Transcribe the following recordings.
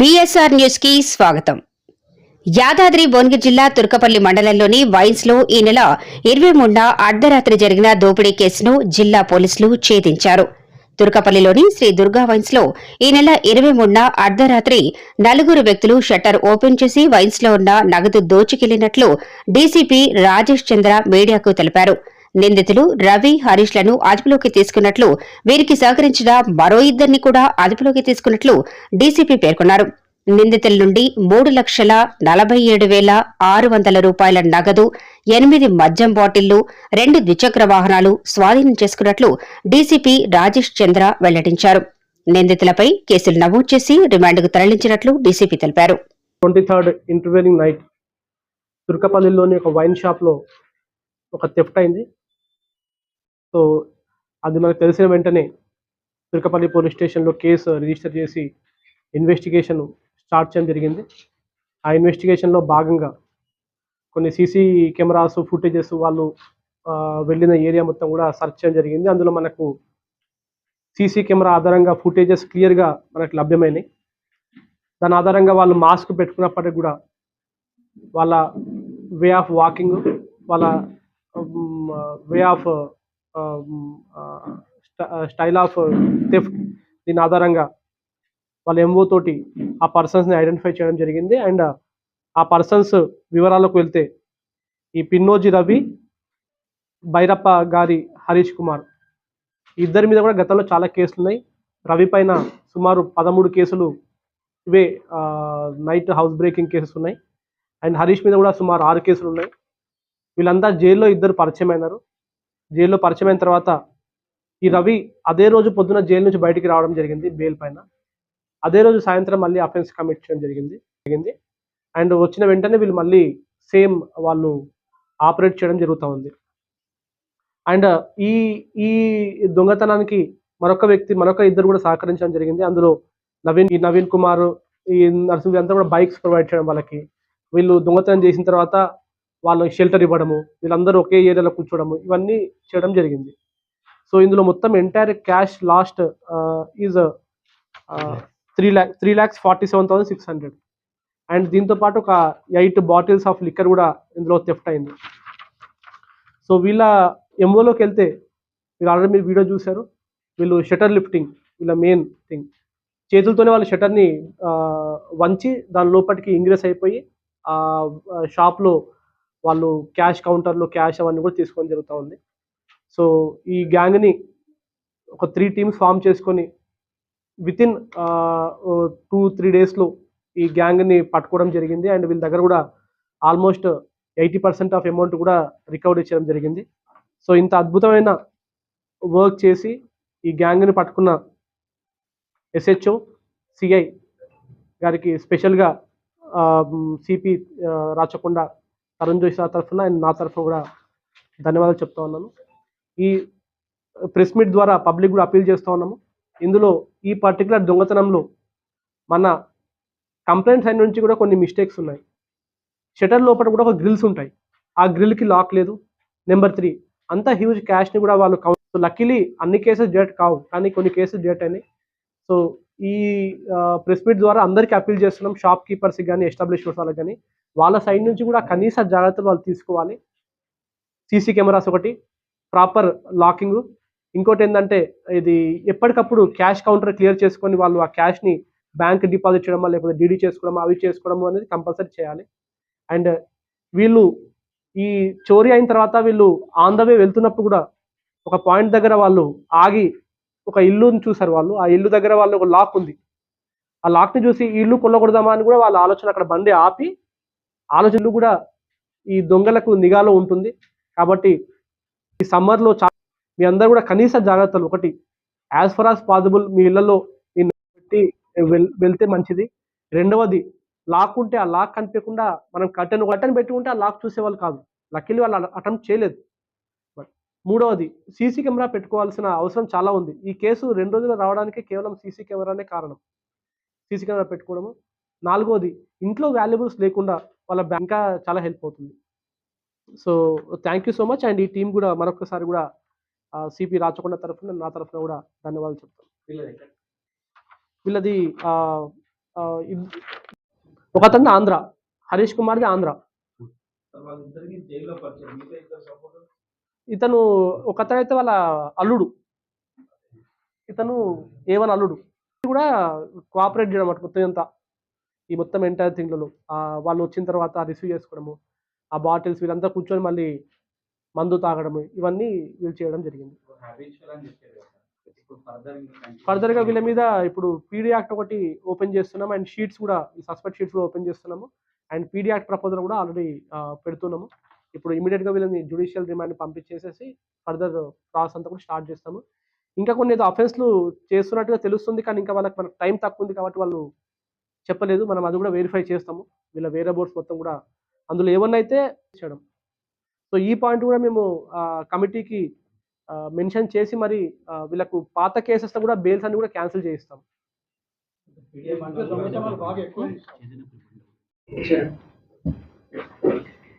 BSR న్యూస్కి స్వాగతం. యాదాద్రి భువనగిరి జిల్లా తుర్కపల్లి మండలంలోని వైన్స్లో ఈ నెల ఇరవై మూడున అర్ధరాత్రి జరిగిన దోపిడీ కేసును జిల్లా పోలీసులు ఛేదించారు. తుర్కపల్లిలోని శ్రీ దుర్గా వైన్స్లో ఈ నెల ఇరవై మూడున అర్ధరాత్రి నలుగురు వ్యక్తులు షట్టర్ ఓపెన్ చేసి వైన్స్లో ఉన్న నగదు దోచుకెళ్ళినట్లు డీసీపీ రాజేష్ చంద్ర మీడియాకు తెలిపారు. నిందితులు రవి హరీష్లను అదుపులోకి తీసుకున్నట్లు వీరికి సహకరించిన మరో ఇద్దరిని కూడా అదుపులోకి తీసుకున్నట్లు డీసీపీ పేర్కొన్నారు. నిందితుల నుండి మూడు లక్షల నలభై ఏడు వేల ఆరు వందల రూపాయల నగదు ఎనిమిది మద్యం బాటిళ్ళు రెండు ద్విచక్ర వాహనాలు స్వాధీనం చేసుకున్నట్లు డీసీపీ రాజేష్ చంద్ర వెల్లడించారు. నిందితులపై కేసులు నమోదు చేసి రిమాండ్కు తరలించినట్లు డీసీపీ తెలిపారు. ట్వంటీ థర్డ్ ఇంటర్వ్యూనింగ్ నైట్ తుర్కపల్లిలోని ఒక వైన్ షాప్లో ఒక థెఫ్ట్ అయింది. సో అది మనకు తెలిసిన వెంటనే తిరుకపల్లి పోలీస్ స్టేషన్లో కేసు రిజిస్టర్ చేసి ఇన్వెస్టిగేషన్ స్టార్ట్ చేయడం జరిగింది. ఆ ఇన్వెస్టిగేషన్లో భాగంగా కొన్ని సీసీ కెమెరాస్ ఫుటేజెస్ వాళ్ళు వెళ్ళిన ఏరియా మొత్తం కూడా సెర్చ్ చేయడం జరిగింది. అందులో మనకు సీసీ కెమెరా ఆధారంగా ఫుటేజెస్ క్లియర్గా మనకు లభ్యమైనాయి. దాని ఆధారంగా వాళ్ళు మాస్క్ పెట్టుకున్నప్పటికి కూడా వాళ్ళ వే ఆఫ్ వాకింగ్ వాళ్ళ way of style of theft దీని ఆధారంగా వాళ్ళ ఎంఓ తోటి ఆ పర్సన్స్ని ఐడెంటిఫై చేయడం జరిగింది. అండ్ ఆ పర్సన్స్ వివరాలకు వెళ్తే ఈ పిన్నోజి రవి భైరప్ప గారి హరీష్ కుమార్. ఇద్దరి మీద కూడా గతంలో చాలా కేసులు ఉన్నాయి. రవి పైన సుమారు పదమూడు కేసులు ఇవే నైట్ హౌస్ బ్రేకింగ్ కేసెస్ ఉన్నాయి. అండ్ హరీష్ మీద కూడా సుమారు ఆరు కేసులు ఉన్నాయి. వీళ్ళంతా జైల్లో ఇద్దరు పరిచయం అయినారు జైల్లో పరిచయమైన తర్వాత ఈ రవి అదే రోజు పొద్దున జైలు నుంచి బయటికి రావడం జరిగింది బెయిల్ పైన. అదే రోజు సాయంత్రం మళ్ళీ అఫెన్స్ కమిట్ చేయడం జరిగింది. జరిగింది. అండ్ వచ్చిన వెంటనే వీళ్ళు మళ్ళీ సేమ్ వాళ్ళు ఆపరేట్ చేయడం జరుగుతూ ఉంది. అండ్ ఈ ఈ దొంగతనానికి మరొక వ్యక్తి మరొక ఇద్దరు కూడా సహకరించడం జరిగింది. అందులో నవీన్ ఈ నవీన్ కుమార్ ఈ నరసింహ అంతా కూడా బైక్స్ ప్రొవైడ్ చేయడం వాళ్ళకి. వీళ్ళు దొంగతనం చేసిన తర్వాత వాళ్ళకి షెల్టర్ ఇవ్వడము వీళ్ళందరూ ఒకే ఏరియాలో కూర్చోవడము ఇవన్నీ చేయడం జరిగింది. సో ఇందులో మొత్తం entire cash lost is three lakh three lakhs forty seven thousand six hundred and దీంతో పాటు ఒక ఎయిట్ బాటిల్స్ ఆఫ్ లిక్కర్ కూడా ఇందులో థెఫ్ట్ అయింది. సో వీళ్ళ ఎంఓలోకి వెళ్తే మీరు ఆల్రెడీ మీరు వీడియో చూశారు వీళ్ళు షటర్ లిఫ్టింగ్ వీళ్ళ మెయిన్ థింగ్ చేతులతోనే వాళ్ళు షటర్ని వంచి దాని లోపలికి ఇంగ్రెస్ అయిపోయి షాప్లో వాళ్ళు క్యాష్ కౌంటర్లో క్యాష్ అవన్నీ కూడా తీసుకోవడం జరుగుతూ ఉంది. సో ఈ గ్యాంగ్ని ఒక త్రీ టీమ్స్ ఫామ్ చేసుకొని వితిన్ టూ త్రీ డేస్లో ఈ గ్యాంగ్ని పట్టుకోవడం జరిగింది. అండ్ వీళ్ళ దగ్గర కూడా almost eighty percent of amount కూడా రికవరీ చేయడం జరిగింది. సో ఇంత అద్భుతమైన వర్క్ చేసి ఈ గ్యాంగ్ని పట్టుకున్న ఎస్హెచ్ఓ సిఐ గారికి స్పెషల్గా సిపి రాచకొండ అరుణ్ జోషి తరఫున అండ్ నా తరఫున కూడా ధన్యవాదాలు చెప్తా ఉన్నాను. ఈ ప్రెస్ మీట్ ద్వారా పబ్లిక్ కూడా అపీల్ చేస్తూ ఉన్నాము. ఇందులో ఈ పర్టికులర్ దొంగతనంలో మన కంప్లైంట్ సైడ్ నుంచి కూడా కొన్ని మిస్టేక్స్ ఉన్నాయి. షటర్ లోపల కూడా ఒక గ్రిల్స్ ఉంటాయి. ఆ గ్రిల్కి లాక్ లేదు. నెంబర్ త్రీ అంత హ్యూజ్ క్యాష్ని కూడా వాళ్ళు కౌంట్ లక్కీలీ అన్ని కేసెస్ డేట్ కావు. కానీ కొన్ని కేసెస్ డేట్ అయినాయి. సో ఈ ప్రెస్ మీట్ ద్వారా అందరికీ అప్పీల్ చేస్తున్నాం షాప్ కీపర్స్కి కానీ ఎస్టాబ్లిష్మెంట్స్ వాళ్ళకి కానీ వాళ్ళ సైడ్ నుంచి కూడా కనీస జాగ్రత్తలు వాళ్ళు తీసుకోవాలి. సీసీ కెమెరాస్ ఒకటి ప్రాపర్ లాకింగ్. ఇంకోటి ఏంటంటే ఇది ఎప్పటికప్పుడు క్యాష్ కౌంటర్ క్లియర్ చేసుకొని వాళ్ళు ఆ క్యాష్ని బ్యాంక్ డిపాజిట్ చేయడమా లేకపోతే డీడీ చేసుకోవడమా అవి చేసుకోవడము అనేది కంపల్సరీ చేయాలి. అండ్ వీళ్ళు ఈ చోరీ అయిన తర్వాత వీళ్ళు ఆన్ ద వే వెళ్తున్నప్పుడు కూడా ఒక పాయింట్ దగ్గర వాళ్ళు ఆగి ఒక ఇల్లుని చూసారు వాళ్ళు. ఆ ఇల్లు దగ్గర వాళ్ళు ఒక లాక్ ఉంది. ఆ లాక్ని చూసి ఈ ఇల్లు కొల్లకూడదామా అని కూడా వాళ్ళ ఆలోచన అక్కడ బండి ఆపి ఆలోచనలు కూడా ఈ దొంగలకు నిఘాలో ఉంటుంది. కాబట్టి ఈ సమ్మర్లో చాలా మీ అందరూ కూడా కనీస జాగ్రత్తలు. ఒకటి యాజ్ ఫర్ యాజ్ పాసిబుల్ మీ ఇళ్ళలో పెట్టి వెళ్తే మంచిది. రెండవది లాక్ ఉంటే ఆ లాక్ కనిపించకుండా మనం కట్టెన్ కట్టెన్ పెట్టుకుంటే ఆ లాక్ చూసేవాళ్ళు కాదు. లక్కీలు వాళ్ళు అటెంప్ట్ చేయలేదు. మూడవది సీసీ కెమెరా పెట్టుకోవాల్సిన అవసరం చాలా ఉంది. ఈ కేసు రెండు రోజులు రావడానికి కేవలం సీసీ కెమెరానే కారణం. సీసీ కెమెరా పెట్టుకోవడము. నాలుగవది ఇంట్లో వాల్యుబుల్స్ లేకుండా వాళ్ళ బ్యాంక్ చాలా హెల్ప్ అవుతుంది. So thank you so much. And ఈ టీం కూడా మరొకసారి కూడా సిపి రాచకొండ తరఫున నా తరఫున కూడా ధన్యవాదాలు చెప్తాను. వీళ్ళది ఒక ఆ, ఒకతను ఆంధ్ర హరీష్ కుమార్ది ఆంధ్ర. ఇతను ఒకతను అయితే వాళ్ళ అల్లుడు. ఇతను ఏవన్ అల్లుడు. కూడా కోఆపరేట్ చేయడం అన్నమాట మొత్తం అంతా. ఈ మొత్తం ఎంటైర్ థింగ్లలో వాళ్ళు వచ్చిన తర్వాత రిసీవ్ చేసుకోవడము ఆ బాటిల్స్ వీళ్ళంతా కూర్చొని మళ్ళీ మందు తాగడము ఇవన్నీ వీళ్ళు చేయడం జరిగింది. హ్యాబిచువల్ అని చెప్పారు కదా ఇప్పుడు ఫర్దర్ ఫర్దర్గా వీళ్ళ మీద ఇప్పుడు పీడీ యాక్ట్ ఒకటి ఓపెన్ చేస్తున్నాం అండ్ షీట్స్ కూడా ఈ సస్పెక్ట్ షీట్స్ కూడా ఓపెన్ చేస్తున్నాము. అండ్ పీడీ యాక్ట్ ప్రపోజల్ కూడా ఆల్రెడీ పెడుతున్నాము. ఇప్పుడు ఇమీడియట్గా వీళ్ళని జుడిషియల్ రిమాండ్ పంపించేసేసి ఫర్దర్ ప్రాసెస్ అంతా కూడా స్టార్ట్ చేస్తాము. ఇంకా కొన్ని ఏదో అఫెన్స్లు చేస్తున్నట్టుగా తెలుస్తుంది కానీ ఇంకా వాళ్ళకి మనకు టైం తక్కువ ఉంది కాబట్టి వాళ్ళు చెప్పలేదు. మనం అది కూడా వెరిఫై చేస్తాము. వీళ్ళ వేరే బోర్డ్స్ మొత్తం కూడా అందులో ఏమన్నా అయితే చేయడం. సో ఈ పాయింట్ కూడా మేము కమిటీకి మెన్షన్ చేసి మరి వీళ్ళకు పాత కేసెస్ కూడా బెయిల్స్ అన్ని కూడా క్యాన్సిల్ చేయిస్తాం.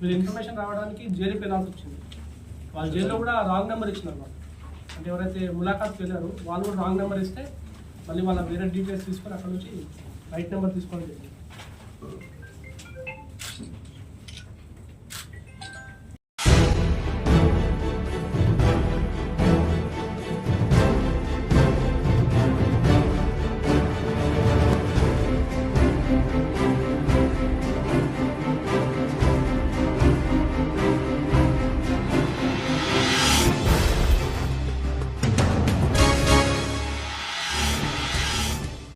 మీరు ఇన్ఫర్మేషన్ రావడానికి జైలుకి వెళ్ళాల్సి వచ్చింది. వాళ్ళు జైల్లో కూడా రాంగ్ నెంబర్ ఇచ్చినారు వాళ్ళు. అంటే ఎవరైతే ములాఖాత్కి వెళ్ళారో వాళ్ళు కూడా రాంగ్ నెంబర్ ఇస్తే మళ్ళీ వాళ్ళ వేరే డీటెయిల్స్ తీసుకొని అక్కడ నుంచి రైట్ నెంబర్ తీసుకోవడం జరిగింది